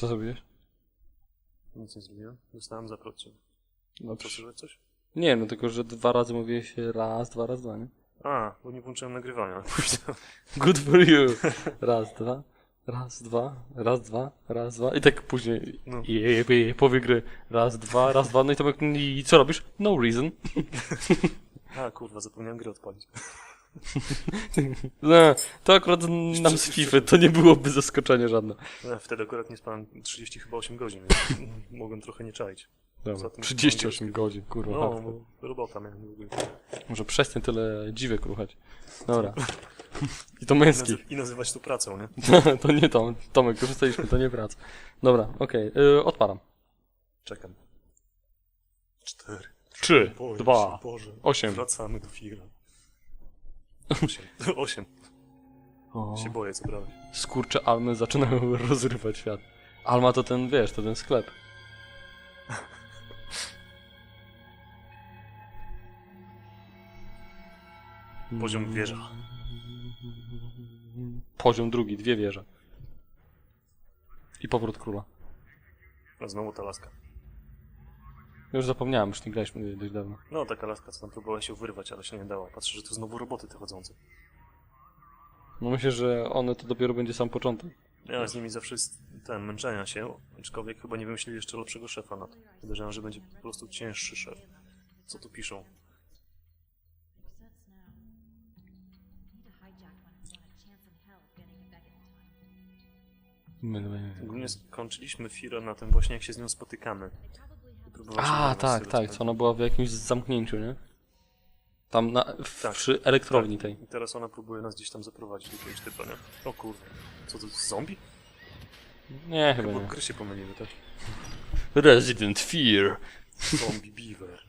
Co zrobiłeś? Nic nie zrobiłem. Dostałem zapro od ciebie. No, słyszałeś coś? nie, no tylko, że dwa razy mówiłeś raz, dwa, raz, dwa, nie? A, bo nie włączyłem nagrywania. Good for you. Raz, dwa, raz, dwa, raz, dwa, raz, dwa. I tak później No. je, je, je, powie gry. Raz, dwa, raz, dwa. No i to jak, i co robisz? No reason. A, kurwa, zapomniałem gry odpalić. No, to akurat nam z FIFA to nie byłoby zaskoczenie żadne. E, Wtedy akurat nie spałem 30 chyba 8 godzin, więc mogłem trochę nie czaić. Dobra, Za tym 38 godzin, kurwa. No, bo robota miałem w ogóle. Może przestań tyle dziwek ruchać. Dobra. I to męski. I nazywać to pracą, nie? to nie Tom. Tomek, już jesteśmy, to nie praca. Dobra, okej. y, Odpalam. Czekam. Cztery. Trzy, Boję dwa, się, Boże. osiem. Wracamy do Fira. Osiem. Osiem. O, Się boję, co brałeś. skurcze Almy zaczynają rozrywać świat. Alma to ten, wiesz, to ten sklep. Poziom wieża. Poziom drugi, dwie wieże. I powrót króla. A znowu ta laska. Już zapomniałem, już nie graliśmy dość dawno. No, taka laska, co tam próbowała się wyrwać, ale się nie dała. Patrzę, że to znowu roboty te chodzące. No myślę, że one to dopiero będzie sam początek. Ja z nimi zawsze jest ten, męczenia się, aczkolwiek chyba nie wymyślili jeszcze lepszego szefa na to. Podejrzewam, że będzie po prostu cięższy szef. Co tu piszą? My, my, my. Ogólnie skończyliśmy Fira na tym właśnie, jak się z nią spotykamy. I próbowaliśmy A, tak, tak, co ona była w jakimś zamknięciu, nie? Tam na, w, Tak. przy elektrowni tej. I teraz ona próbuje nas gdzieś tam zaprowadzić do jakiegoś typa, nie? O kurde. Co to, zombie? Nie, chyba Chyba nie. gry się pomyliły, tak? Resident Fear. Zombie Beaver.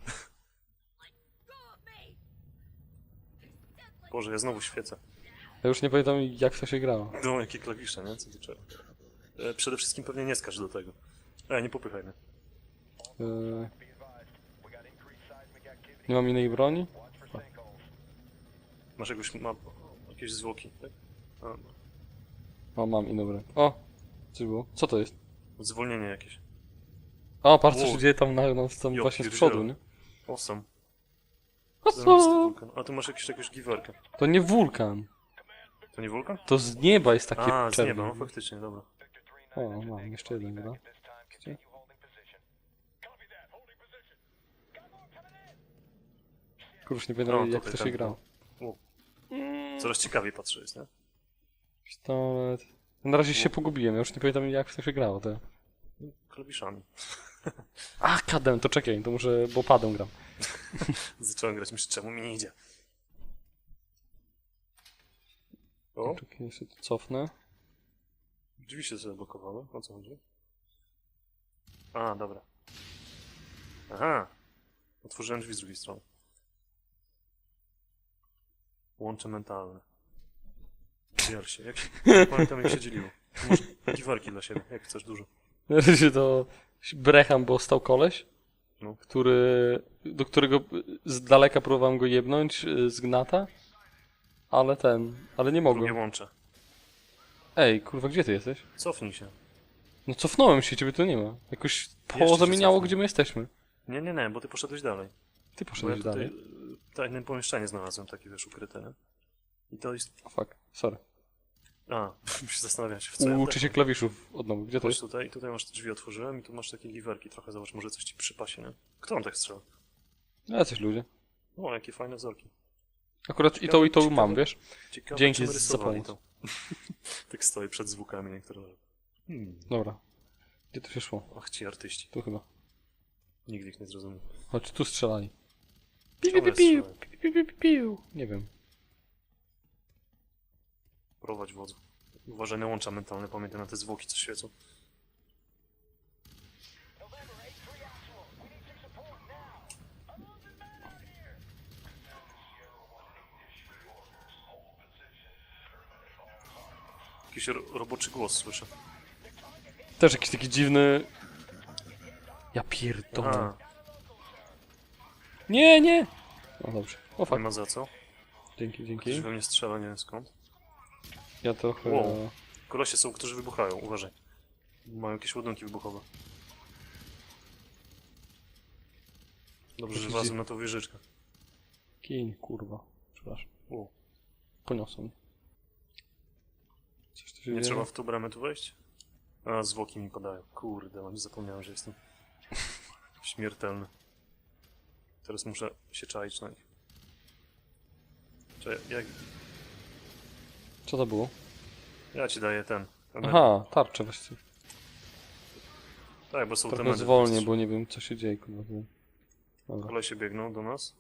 Boże, ja znowu świecę. Ja już nie pamiętam jak to się grało. No, jakie klawisze, nie? Co tu trzeba? E, przede wszystkim pewnie nie skacz do tego. E, nie popychaj mnie. Yy... Nie mam innej broni? Masz jakąś ma, jakieś zwłoki, tak? A, O, mam inną broń. O! Coś było? Co to jest? zwolnienie jakieś. O, patrz co O. się dzieje tam, na, no, tam Jo, właśnie z pierdziele. przodu, nie? Awesome. O, Zarąbisty wulkan. A tu masz jakieś, jakąś giwerkę. To nie wulkan. To nie wulkan? To z nieba jest takie A, z czerwone. nieba, no faktycznie, dobra. O, mam jeszcze jeden, dobra. Gdzie? Kurczę, nie pamiętam O, jak to się ten- grało. Coraz ciekawiej patrzę jest, nie? Pistolet. Na razie się pogubiłem, ja już nie pamiętam jak to się grało. To... Klawiszami. A, kadem, to czekaj, to muszę, bo padem gram. Zacząłem grać, myślę, czemu mi nie idzie? O, Czekaj, jeszcze to cofnę. drzwi się zablokowały. O co chodzi? A, dobra. Aha. Otworzyłem drzwi z drugiej strony. Łącze mentalne. Dziel się. Jak, nie pamiętam jak się dzieliło. Może dla siebie, jak chcesz dużo. Na razie to brecham, bo stał koleś, No. który, do którego z daleka próbowałem go jebnąć y, z gnata, ale ten, ale nie mogłem. łącze. Ej, kurwa, gdzie ty jesteś? Cofnij się. No cofnąłem się, ciebie tu nie ma. Jakoś pozamieniało, gdzie my jesteśmy. Nie, nie, nie, bo ty poszedłeś dalej. Ty ja poszedłeś tutaj dalej. Tajne pomieszczenie znalazłem, takie wiesz, ukryte, nie? I to jest... O, fuck, sorry. A, się zastanawiam się w co ja Uczy się tak- klawiszów od nowa. Gdzie to jest? tutaj, tutaj masz te drzwi otworzyłem i tu masz takie giwerki trochę, zobacz, może coś ci przypasie, nie? Kto on tak strzela? No, Jacyś ludzie. O, jakie fajne wzorki. Akurat i to, i to ciekawe. mam, wiesz? Ciekawe, Dzięki za pomoc. to. tak stoi przed zwłokami niektóre. Hmm. Dobra. Gdzie to się szło? Ach, ci artyści. Tu chyba. Nigdy ich nie zrozumiał. Chodź, tu strzelali. Piu, piu, piu, piu, piu, piu, piu. Nie wiem. Prowadź wodzu. Uważaj na łącza mentalne, pamiętaj na te zwłoki, co świecą. Jakiś ro roboczy głos słyszę. Też jakiś taki dziwny... Ja pierdolę. A, Nie, nie! No dobrze. O nie fuck. ma za co. Dzięki, Ktoś dzięki. we mnie strzela, nie wiem skąd. Ja trochę... Wow. Kolesie są, którzy wybuchają, uważaj. Mają jakieś ładunki wybuchowe. Dobrze, że Jakiś wlazłem na tą wieżyczkę. Kiń, kurwa. Przepraszam. U, Poniosą mnie. Coś tu się nie dzieje? trzeba w tą bramę tu wejść? A, zwłoki mi padają. Kurde, mam zapomniałem, że jestem śmiertelny. Teraz muszę się czaić na nich. Czekaj, jak... Co to było? Ja ci daję ten. ten Aha, tarczę właściwie. Tak, bo są te Trochę medy. zwolnię, bo nie wiem co się dzieje. Dobra. Kolesie biegną do nas.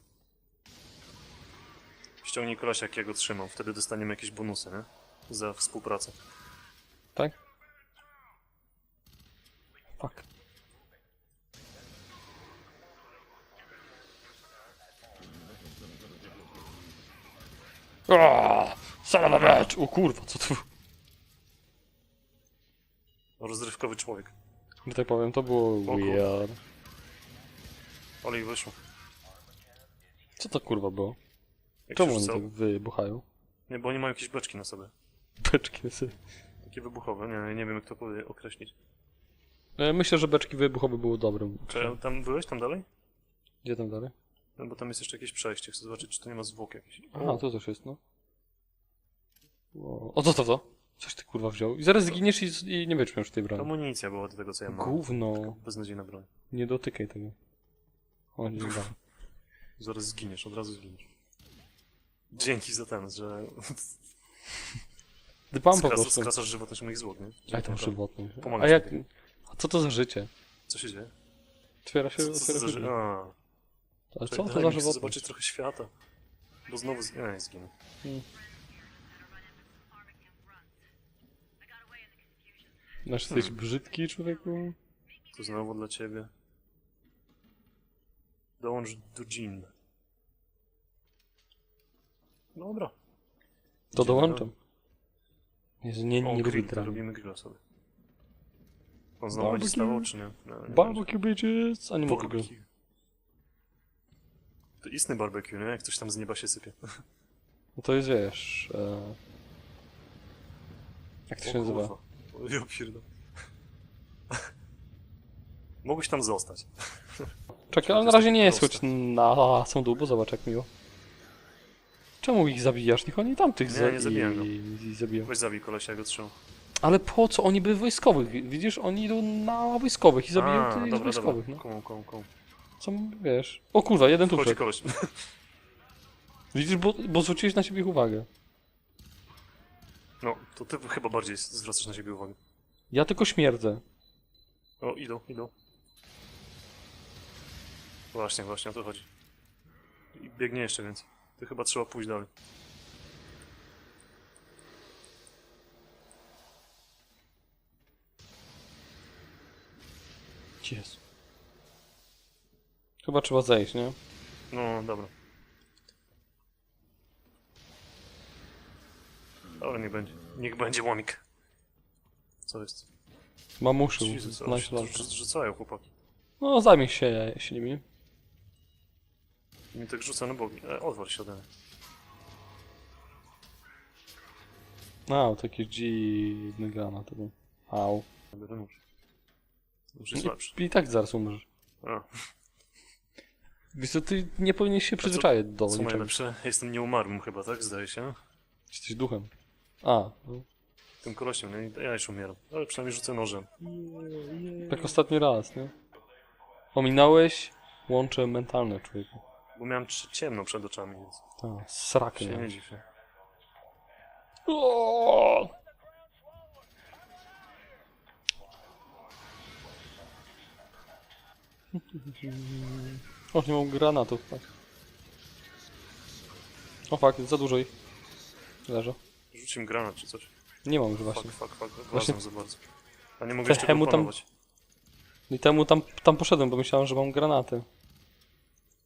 Ściągnij kolesia, jak ja go trzymam. Wtedy dostaniemy jakieś bonusy, nie? Za współpracę. Tak? Fuck. Aaaa! Son of a bitch! O kurwa, co tu? Rozrywkowy człowiek. Że tak powiem, to było weird. Olej wyszło. Co to kurwa było? Jak Czemu się oni rzucał? tak wybuchają? Nie, bo oni mają jakieś beczki na sobie. Beczki sobie. Takie wybuchowe. Nie, nie wiem jak to powie- określić. E, Myślę, że beczki wybuchowe było dobrym. Czy tam byłeś tam dalej? Gdzie tam dalej? No bo tam jest jeszcze jakieś przejście. Chcę zobaczyć, czy to nie ma zwłok jakichś. Aha, to też jest, no. O, o co to to? Coś ty kurwa wziął. I zaraz zginiesz i, i nie będziesz miał już tej To broni. amunicja była do tego, co ja mam. Gówno. Beznadziejna broń. Nie dotykaj tego. O, nie da. Zaraz zginiesz, od razu zginiesz. Dzięki za ten, że Dbam po skracasz, prostu. skracasz żywotność moich zwłok, nie? Aj tam żywotny. Pomagasz A jak... sobie. A co to za życie? Co się dzieje? Otwiera się, Co, co, otwiera co się za drzwi. ży- A, A co to za żywotność? zobaczyć trochę świata. Bo znowu z... nie, zginę. Znaczy, jesteś brzydki, człowieku? To znowu dla ciebie. Dołącz do Jean. Dobra. To Idziemy dołączam. Jezu, nie, O, nie lubię dramy. robimy grilla sobie. On znowu będzie stawał, czy nie? nie, nie Barbecue bitches! A nie mogę go. To istny barbecue, nie? Jak coś tam z nieba się sypie. No to jest, wiesz... E... Jak to się nazywa? Ja pierdolę. Mogłeś tam zostać. Czekaj, ale na jest razie nie schodź proste. na są dół, bo zobacz jak miło. Czemu ich zabijasz? Niech oni tamtych Nie, za... nie zabijam go. i... i zabiją. Weź zabij kolesia, go trzymam. Ale po co? Oni by wojskowych, wi- widzisz? Oni idą na wojskowych i zabiją A, tych dobra, wojskowych, dobra. no. Komu, komu, komu. Co wiesz? O kurwa, jeden tu Chodzi wszedł. koleś. Widzisz, bo, bo zwróciłeś na siebie ich uwagę. No, to ty chyba bardziej zwracasz na siebie uwagę. Ja tylko śmierdzę. O, idą, idą. Właśnie, właśnie o to chodzi. I biegnie jeszcze więcej. To chyba trzeba pójść dalej. Jezu. Chyba trzeba zejść, nie? No, dobra. Dobra, niech będzie. Niech będzie łomik. Co jest? Mamuszył. Jezus, ale znajdź się lalkę. rzu- rzucają chłopaki. No, zajmij się, jeśli mi. Mi tak rzuca na bogi. E, odwal się ode mnie. A, to jakiś dziwny granat. to był. Au. Biorę nóż. Już jest lepszy. I, I tak zaraz umrzesz. A, Wiesz co, ty nie powinieneś się przyzwyczaić do co niczego. najlepsze? Jestem nieumarłym chyba, tak? Zdaje się. Jesteś duchem. A, no. Tym kolosiem, nie? Ja już umieram. Ale przynajmniej rzucę nożem. tak ostatni raz, nie? Ominąłeś łącze mentalne człowieku. Bo miałem cie- ciemno przed oczami, więc A, srakę się nie miałeś. dziwię. O! O, nie mam granatów, tak. O fuck, za dużo ich. Leżę. Rzuć im granat czy coś. Nie mam już właśnie. Fuck, fuck, fuck. Właśnie- za bardzo. A nie mogę Te jeszcze hemu tam- opanować. I temu tam, tam poszedłem, bo myślałem, że mam granaty.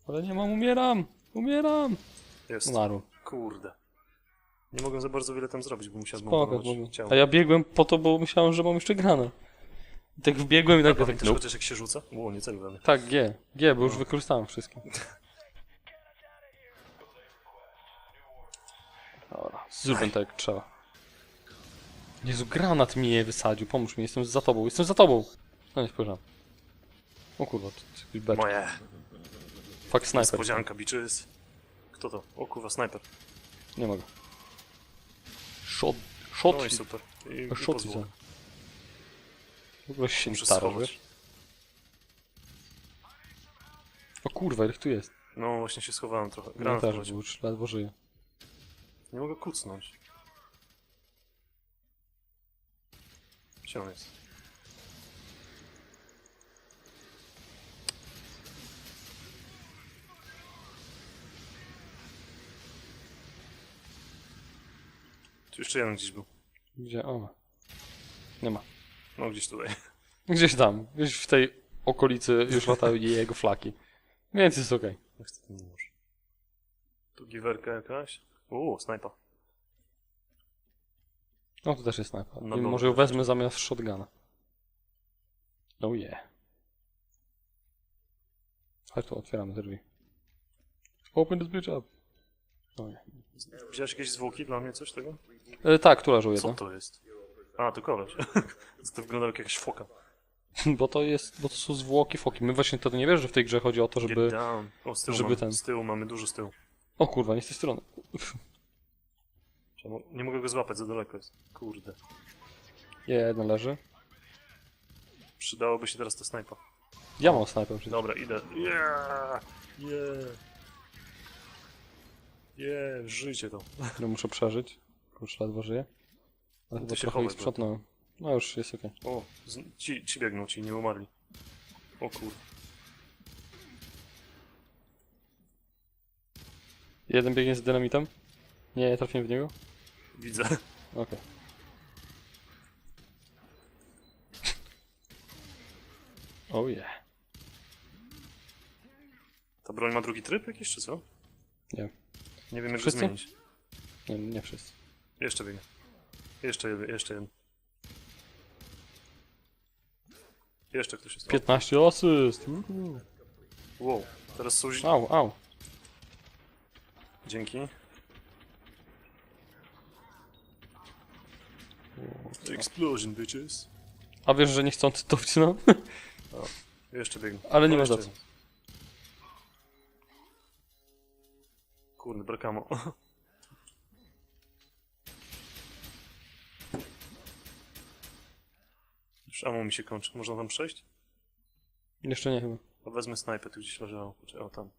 Ale nie mam, umieram! Umieram! Jest. Umarł. Kurde. Nie mogłem za bardzo wiele tam zrobić, bo musiałem Spoko, ciało. A ja biegłem po to, bo myślałem, że mam jeszcze granat. I tak wbiegłem i tak... pamiętasz Nope. chociaż jak się rzuca? Ło, nie celuj we mnie. Tak, G. G, bo już No. wykorzystałem wszystkie. Dobra, zróbmy tak jak trzeba. Jezu, granat mi je wysadził, pomóż mi, jestem za tobą, jestem za tobą! No nie spojrzałem. O kurwa, to jakiś beczek. Moje. Fuck sniper. Niespodzianka, bitches. Kto to? O kurwa, snajper. Nie mogę. Shot, shot, No i super. I, i shot pozwól. Ogóle się Muszę starasz, schować. wiesz? O kurwa, jak tu jest? No właśnie się schowałem trochę. Granat też, już ledwo żyję. Nie mogę kucnąć. Gdzie on jest? Tu jeszcze jeden gdzieś był. Gdzie? O. Nie ma. No gdzieś tutaj. Gdzieś tam, gdzieś w tej okolicy już latały jego flaki. Więc jest okej. Niestety nie może. Tu giwerka jakaś. Uuu, snajpa. No tu też jest I dole może ją wezmę zamiast shotguna. Oh yeah. Chodź tu, otwieramy te drzwi. Open this bitch up. Oh yeah. Widziałeś jakieś zwłoki dla mnie, coś tego? e, tak, tu leżą Co to jest? A, to koleś. to wygląda jak jakaś foka. Bo to jest, bo to są zwłoki foki. My właśnie to nie wiesz, że w tej grze chodzi o to, Get żeby... down. O, z tyłu, żeby mamy, ten- z tyłu mamy dużo z tyłu. O kurwa, nie z tej strony. Czemu? Nie mogę go złapać, za daleko jest. Kurde. Jedno leży. Przydałoby się teraz ta snajpa. Ja mam snajper przecież. Dobra, idę. Yeah! Yeah! Yeah, żyjcie to. który muszę przeżyć. Kurczę, ledwo żyję. Ale chyba się trochę ich sprzątnąłem. No już jest okej. O, z, ci, ci biegną, ci nie umarli. O kur... Jeden biegnie z dynamitem. Nie, trafiłem w niego. Widzę. Okej. Oh yeah. Ta broń ma drugi tryb jakiś, czy co? Nie. Nie wiem jak go Wszyscy? zmienić. Nie, nie wszyscy. Jeszcze biegnie. Jeszcze jeden, jeszcze jeden. Jeszcze ktoś jest. O, 15 asyst! Uhu. Wow, teraz są... zi- Au, au. Dzięki. Explosion, bitches. A wiesz, że niechcący to wcinam? Jeszcze biegnie. Ale nie O, ma za co. Kurde, brakamo. Już ammo mi się kończy. Można tam przejść? Jeszcze nie chyba. A wezmę snajpę, tu gdzieś leżało. O, tam.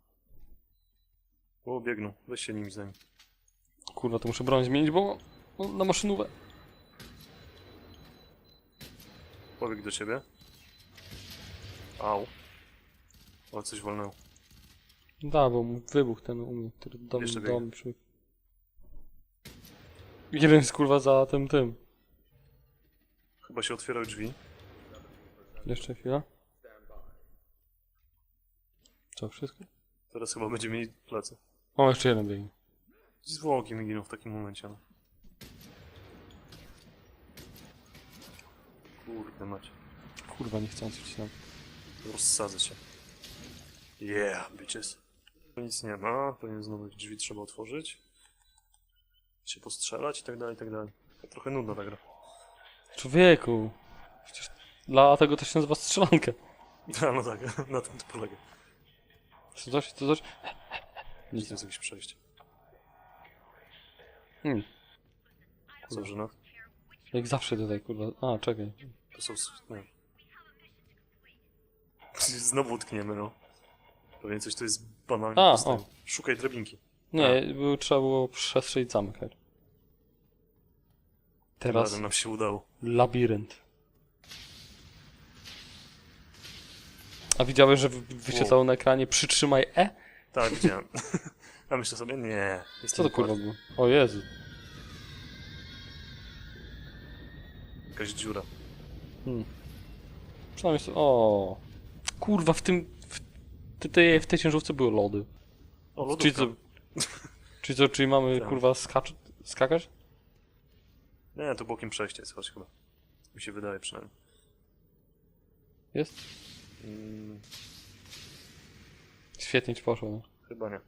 O, biegną. Weź się nimi zajmij. Kurwa, to muszę broń zmienić, bo no, na maszynówę. Pobieg do ciebie. Au. O, coś wolnęło. Da, bo mu wybuch ten u mnie, który dom, Jeszcze dom przy... Jeden jest kurwa za tym, tym. Chyba się otwierały drzwi. Jeszcze chwila. Co, wszystko? Teraz chyba będziemy mieli plecy. O, jeszcze jeden biegnie. Zwłoki mi giną w takim momencie. No. Kurde macie. Kurwa, niechcący wcinam. Rozsadzę się. Yeah, bitches. Tu Nic nie ma, pewnie znowu drzwi trzeba otworzyć. Się postrzelać i tak dalej, i tak dalej. Trochę nudna ta gra. Człowieku! Przecież dla tego to się nazywa strzelankę. A, no tak, na tym to polega. Co coś, co coś? Nic, to jest jakieś przejście. Hmm. Że no? Jak zawsze tutaj, kurwa. A, czekaj. To są... s- Nie. Znowu utkniemy, no. Pewnie coś to jest banalnie A, o. Szukaj drabinki. Nie, było, trzeba było przestrzelić zamek. Teraz Razem nam się udało. labirynt. A widziałeś, że wy- wyświetlało na ekranie przytrzymaj E? Tak, widziałem. A myślę sobie, nie. Co to kurwa było? O Jezu. Jakaś dziura. Hmm. Przynajmniej so... O. Kurwa, w tym... W, tej, w tej ciężarówce były lody. O, Czyli lodówka. co, czyli co, czyli mamy Tak. kurwa skacz, skakać? Nie, to bokiem przejście jest, chodź chyba. Mi się wydaje przynajmniej. Jest? Mm, Świetnie ci poszło. No. chyba nie.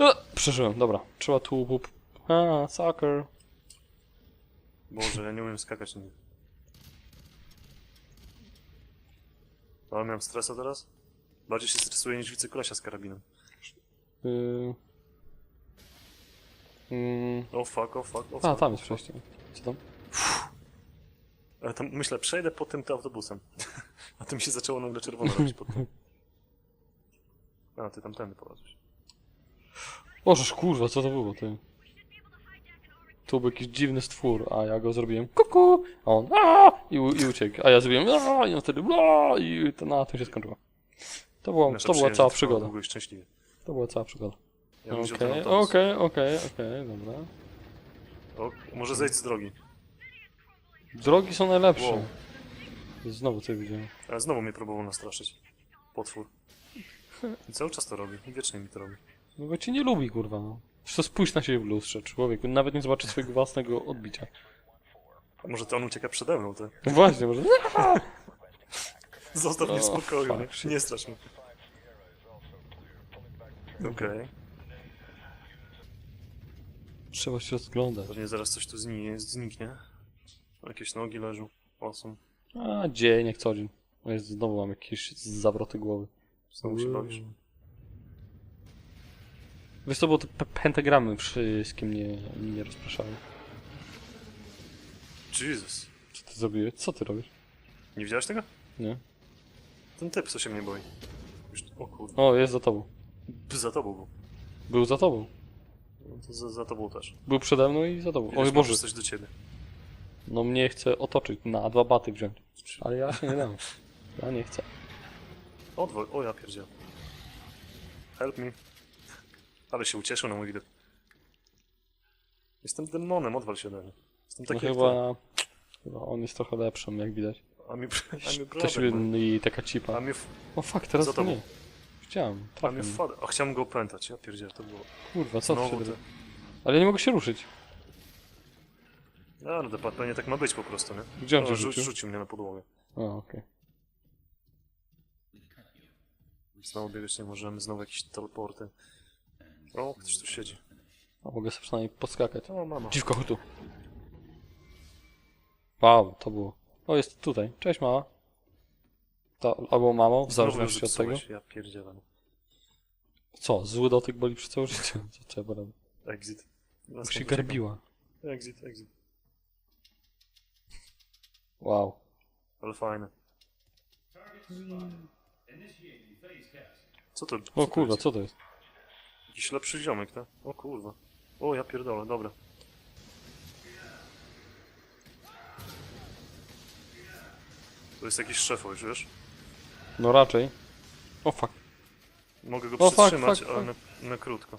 E, przeżyłem, dobra. Trzeba tu... Bup. A, soccer. Boże, ja nie umiem skakać nigdy. Ale miałem stresa teraz? Bardziej się stresuję niż widzę kolesia z karabinem. Yy... Mm... O fuck, o fuck, o fuck. A, tam jest przejście. Co tam? Ale tam myślę, przejdę po tym autobusem. A to mi się zaczęło nagle czerwono robić pod tym. A, ty tamtędy polazłeś. Bożeż kurwa, co to było ty? Tu był jakiś dziwny stwór, a ja go zrobiłem kuku, a on a i, u- i uciekł, a ja zrobiłem a i on wtedy bla i to na tym się skończyło. To, Nasza to była przyjaźń cała trwała przygoda. Długo i szczęśliwie. To była cała przygoda. Ja bym wziął ten Okej, autobus. okej, okej, okej, dobra. O, może zejdź z drogi. Drogi są najlepsze. Wow. Znowu coś widziałem. Ale znowu mnie próbował nastraszyć. Potwór. I cały czas to robi. Wiecznie mi to robi. No bo cię nie lubi, kurwa. No. Zresztą spójrz na siebie w lustrze, człowieku. Nawet nie zobaczy swojego własnego odbicia. A może to on ucieka przede mną, ty? No właśnie, może... Zostaw mnie w O, spokoju, fuck, nie? Nie strasz mnie. Okej. Trzeba się rozglądać. Pewnie zaraz coś tu zniknie. zniknie. Jakieś nogi leżą. Osą. A, dzień jak co dzień. O znowu mam jakieś zawroty głowy. Znowu się bawisz. Wiesz co, bo te pe- pentagramy wszystkie mnie, mnie rozpraszały. Jesus. Co ty zrobiłeś? Co ty robisz? Nie widziałeś tego? Nie? Ten typ, co się mnie boi. Już, o kurde. O, jest za tobą. Za tobą był. Był za tobą. No to za, za tobą też. Był przede mną i za tobą. Widać, może Boże, coś do ciebie. No mnie chce otoczyć, na dwa baty wziąć. Ale ja się nie dam. Ja nie chcę. Odwoł. O ja pierdziel. Help me. Ale się ucieszył na mój widok. Jestem demonem, odwal się ode mnie. Jestem No taki jak ty. chyba... Chyba on jest trochę lepszym, jak widać. A mi, a mi brother, man. i taka A cipa. mi, f- O fuck, teraz Za tobą. nie. Chciałem, a mi trafię. father. A chciałem go opętać, ja pierdziel, to było. Kurwa, co tu się Znowu te... Ale ja nie mogę się ruszyć. A, no to pa- pewnie tak ma być po prostu, nie? Gdzie on cię rzu- rzucił? rzucił mnie na podłogę. O, okej. Znowu biegać nie możemy, znowu jakieś teleporty. O, ktoś tu siedzi. A mogę sobie przynajmniej podskakać. O, mama. Dziwko, chodź tu. Wow, to było. O, jest tutaj. Cześć, mama. To, albo mamo, w Znowu zależności od tego. zepsułeś, Ja pierdzielę. Co, zły dotyk boli przez całe życie. Co trzeba robić? Exit. Zaraz się garbiła. Exit, exit. Wow. Ale fajne. Co to? O kurwa, co to jest? Jakiś lepszy ziomek, tak? O kurwa. O, ja pierdolę, dobra. To jest jakiś szefowy, wiesz? No raczej. O fuck. Mogę go O, fuck, przytrzymać, fuck, ale na, na krótko.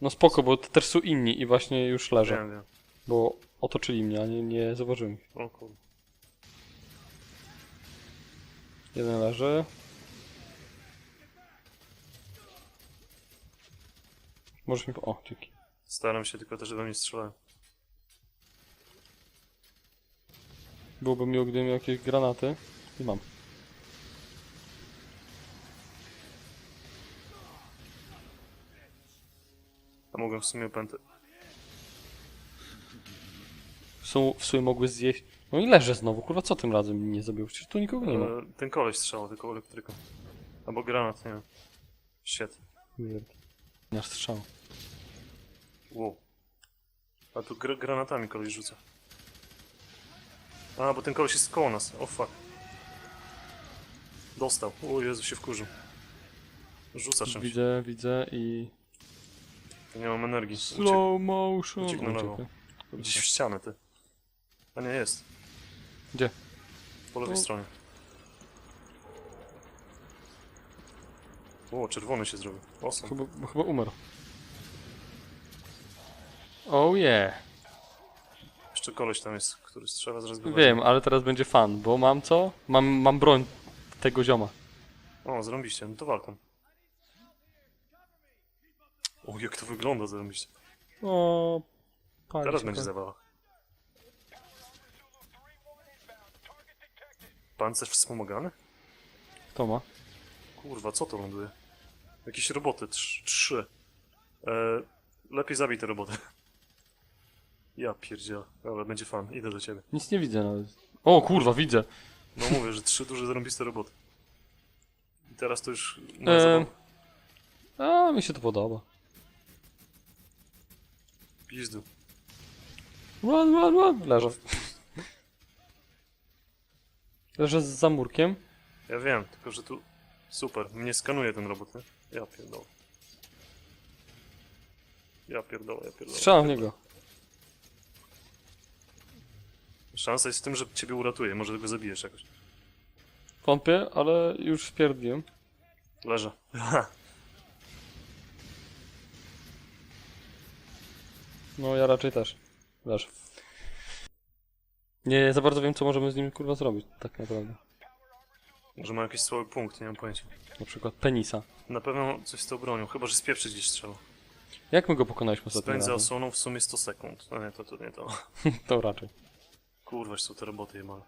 No spoko, bo to też są inni i właśnie już leżę. Wiem, wiem. Bo otoczyli mnie, a nie, nie zauważyłem ich. O kurwa. Jeden leży. Możesz mi po... O, dzięki. Staram się tylko też, żeby mnie strzelałem. Byłoby miło, gdybym miał jakieś granaty. I mam. A mogłem w sumie opętać. Są, w sumie mogły zjeść... No i leżę znowu, kurwa, co tym razem nie zabił? Przecież tu nikogo nie ma. E, ten koleś strzał, tylko elektryką. Albo granat, nie wiem. Shit. Aż strzał. Wow. A tu gr granatami koleś rzuca. A, bo ten koleś jest koło nas. O fuck. Dostał. O Jezu, się wkurzył. Rzuca czymś. Widzę, widzę i... Nie mam energii. Uciekł Slow motion. uciekł na lewo. Uciekł. gdzieś w ścianę, ty. A nie, jest. Gdzie? Po lewej O. stronie. O, czerwony się zrobił. Awesome. Chyba, chyba umarł. Oh yeah. Jeszcze koleś tam jest, który strzela, zaraz go Wiem, ale teraz będzie fan, bo mam co? Mam, mam broń tego zioma. O, zrobiliście, no to walką. O, jak to wygląda, zrobiliście. O, pali Teraz się będzie zabawa. Pancerz wspomagany? Kto ma? Kurwa, co to ląduje? Jakieś roboty, trz- trzy. E, lepiej zabij te roboty. Ja pierdzielę. Dobra, będzie fan. Idę do ciebie. Nic nie widzę nawet. O kurwa, widzę. No mówię, że trzy duże zarąbiste roboty. I teraz to już Eee. zabawę. A, mi się to podoba. Pizdu. Run, run, run. Leżę. Leżę za murkiem. Ja wiem, tylko że tu... Super, mnie skanuje ten robot, nie? Ja pierdolę. Ja pierdolę, ja pierdolę. Strzelam w niego. Szansa jest w tym, że ciebie uratuje, może go zabijesz jakoś. Wątpię, ale już wpierdliłem. Leżę. No ja raczej też. Leżę. Nie za bardzo wiem, co możemy z nim kurwa zrobić, tak naprawdę. Może ma jakiś słaby punkt, nie mam pojęcia. Na przykład penisa. Na pewno coś z tą bronią, chyba że spieprzyć gdzieś strzela. Jak my go pokonaliśmy ostatnio? Spędza osłoną w sumie 100 sekund. No nie, to, to nie to. To raczej. Kurwa, są te roboty jebane.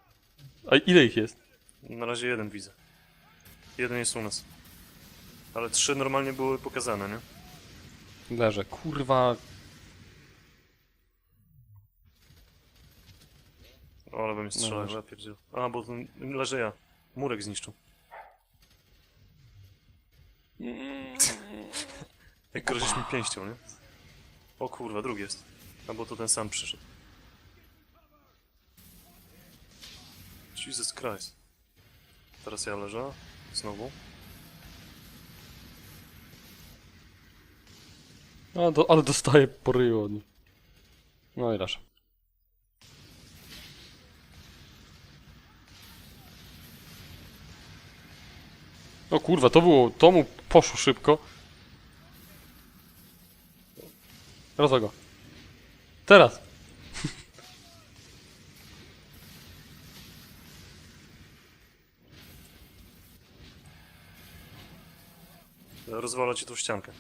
A ile ich jest? Na razie jeden widzę. Jeden jest u nas. Ale trzy normalnie były pokazane, nie? Leżę. Kurwa. O, ale we mnie strzela, No, ja pierdziel. A, bo ten leży ja. Murek zniszczył. Jak grozisz mi pięścią, nie? O kurwa, drugi jest. Albo to ten sam przyszedł. Jesus Christ. Teraz ja leżę. Znowu. A, do, ale dostaję po ryju od nich. No i leżę. O kurwa, to było, to mu poszło szybko. Raz go. Teraz. Rozwala ci tą ściankę.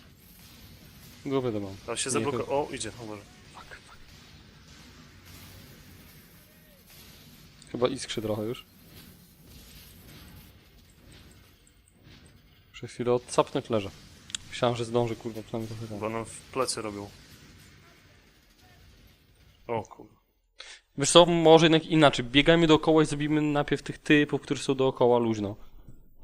Głowy to mam. Ale się zablokował. O, idzie, uważaj. Fuck, fuck. Chyba iskrzy trochę już. Przez chwilę odsapnąć leżę. Myślałem, że zdążę, kurwa, przynajmniej trochę tam. Chyba nam w plecy robią. O kurwa. Wiesz co, może jednak inaczej. Biegajmy dookoła i zabijmy najpierw tych typów, którzy są dookoła luźno.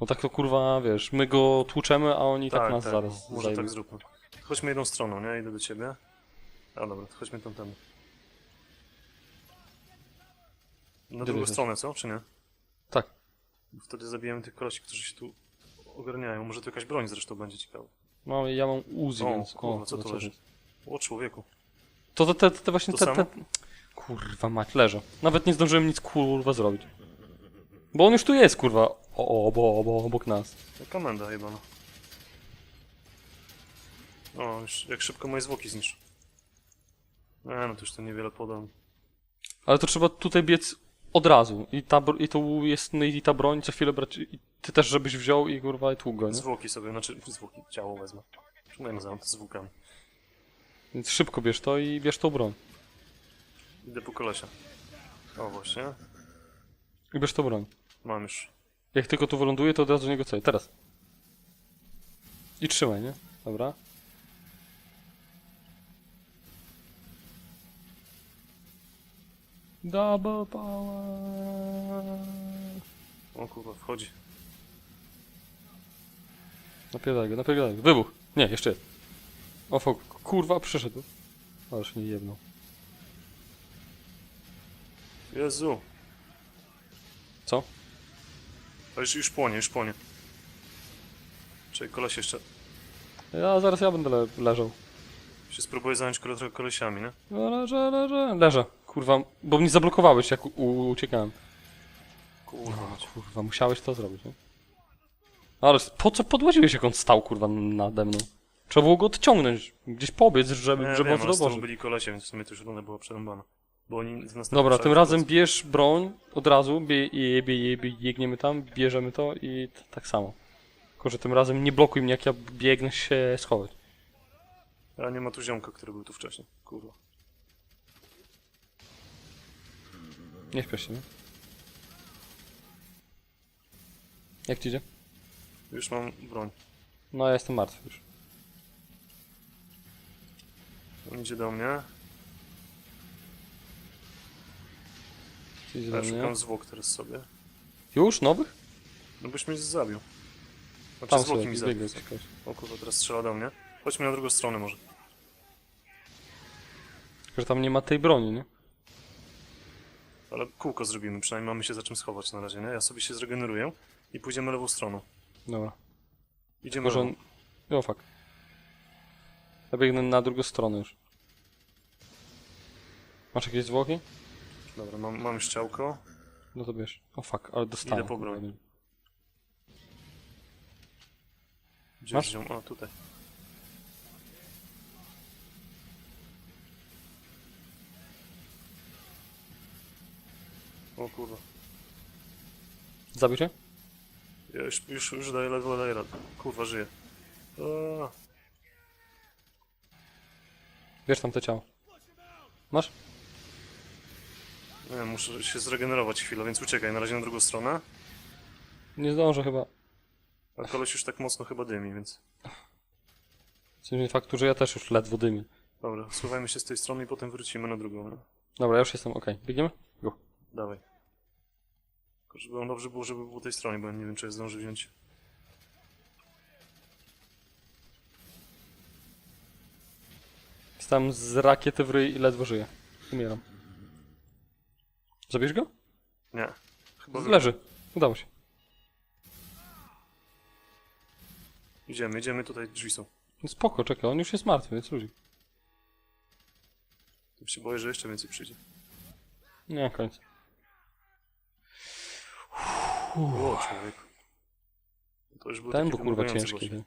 No tak to kurwa, wiesz, my go tłuczemy, a oni tak, nas zaraz Może zajmą. tak zróbmy. Chodźmy jedną stroną, nie? Idę do ciebie. A dobra, to chodźmy tam tam. Na drugą stronę, co? Czy nie? Tak. Wtedy zabijemy tych koleści, którzy się tu ogarniają. Może tu jakaś broń zresztą będzie ciekawa. Mam, ja mam Uzi, O, więc... kurwa, co tu to leży? O człowieku. To te, te, te właśnie To te, te... Kurwa mać, leżę. Nawet nie zdążyłem nic kurwa zrobić. Bo on już tu jest, kurwa. O, obo, obo, obok nas. To komenda jebana. O, już jak szybko moje zwłoki zniszczy. Nie, no to już to niewiele podam. Ale to trzeba tutaj biec od razu. I ta, i tu jest, no i ta broń, co chwilę brać. I ty też, żebyś wziął i kurwa i tługł go, nie? Zwłoki sobie, znaczy zwłoki, ciało wezmę. Czemu ja nazywam to zwłokami? Więc szybko bierz to i bierz tą broń. Idę po kolesia. O, właśnie. I bierz tą broń. Mam już. Jak tylko tu wyląduje, to od razu do niego cel. Teraz. I trzymaj, nie? Dobra. Double power. O kurwa, wchodzi. Napierdaj go, napierdaj go. Wybuch! Nie, jeszcze jest. O fuck, kurwa, przyszedł. Ależ nie jedną. Jezu. Co? A już, już płonie, już płonie. Czekaj, koleś jeszcze Ja zaraz ja będę le leżał. się spróbuję zająć kole, kolesiami, nie? No, leżę, leżę. Leżę. Kurwa, bo mnie zablokowałeś jak uciekałem. Kurwa mać. Kurwa, musiałeś to zrobić, nie? Ale po co podłaziłeś jak on stał, kurwa, nade mną? Trzeba było go odciągnąć, gdzieś pobiec, żeby, Nie, żeby wiem, on ale z tyłu byli kolesie, więc w sumie to już runda była przerąbana. Bo oni w następnym Dobra, tym razem bierz broń od razu, bie, bie, bie, bie, biegniemy tam, bierzemy to i t- tak samo. Tylko, że tym razem nie blokuj mnie, jak ja biegnę się schować. A nie ma tu ziomka, który był tu wcześniej. Kurwa. Nie śpiesz się, nie? Jak ci idzie? Już mam broń. No, ja jestem martwy już. On idzie do mnie. Idź Ja do mnie. szukam zwłok teraz sobie. Już? Nowych? No byś mnie zabił. Znaczy Tam zwłoki sobie mi zabił. O kurwa, teraz strzela do mnie. Chodźmy na drugą stronę może. Tylko, że tam nie ma tej broni, nie? Ale kółko zrobimy, przynajmniej mamy się za czym schować na razie, nie? Ja sobie się zregeneruję i pójdziemy lewą stroną. Dobra. Idziemy Może on... O, fuck. Ja biegnę na drugą stronę już. Masz jakieś zwłoki? Dobra, mam, mam już ciałko. No to bierz. O fuck, ale dostałem. Idę po broń. Gdzie Masz? wziął? O, tutaj. O kurwa. Zabił cię? Ja już, już, już daję ledwo daję radę. Kurwa, żyje. O, Bierz tam to ciało. Masz? nie, muszę się zregenerować chwilę, więc uciekaj na razie na drugą stronę. Nie zdążę chyba. A koleś już tak mocno chyba dymi, więc... W sensie faktu, że ja też już ledwo dymię. Dobra, schowajmy się z tej strony i potem wrócimy na drugą. No. Dobra, ja już jestem okej. Biegniemy? Dawaj. Tylko żeby on dobrze było, żeby był po tej stronie, bo ja nie wiem, czy ja zdążę wziąć. Stałem z rakiety w ryj i ledwo żyję. Umieram. Zabierz go? Nie. Chyba Leży. Udało się. Idziemy, idziemy, tutaj drzwi są. No spoko, czekaj, on już jest martwy, więc ludzi. Tu się boję, że jeszcze więcej przyjdzie. Nie, koniec. O, człowiek. To już był Ten był kurwa ciężki. gość.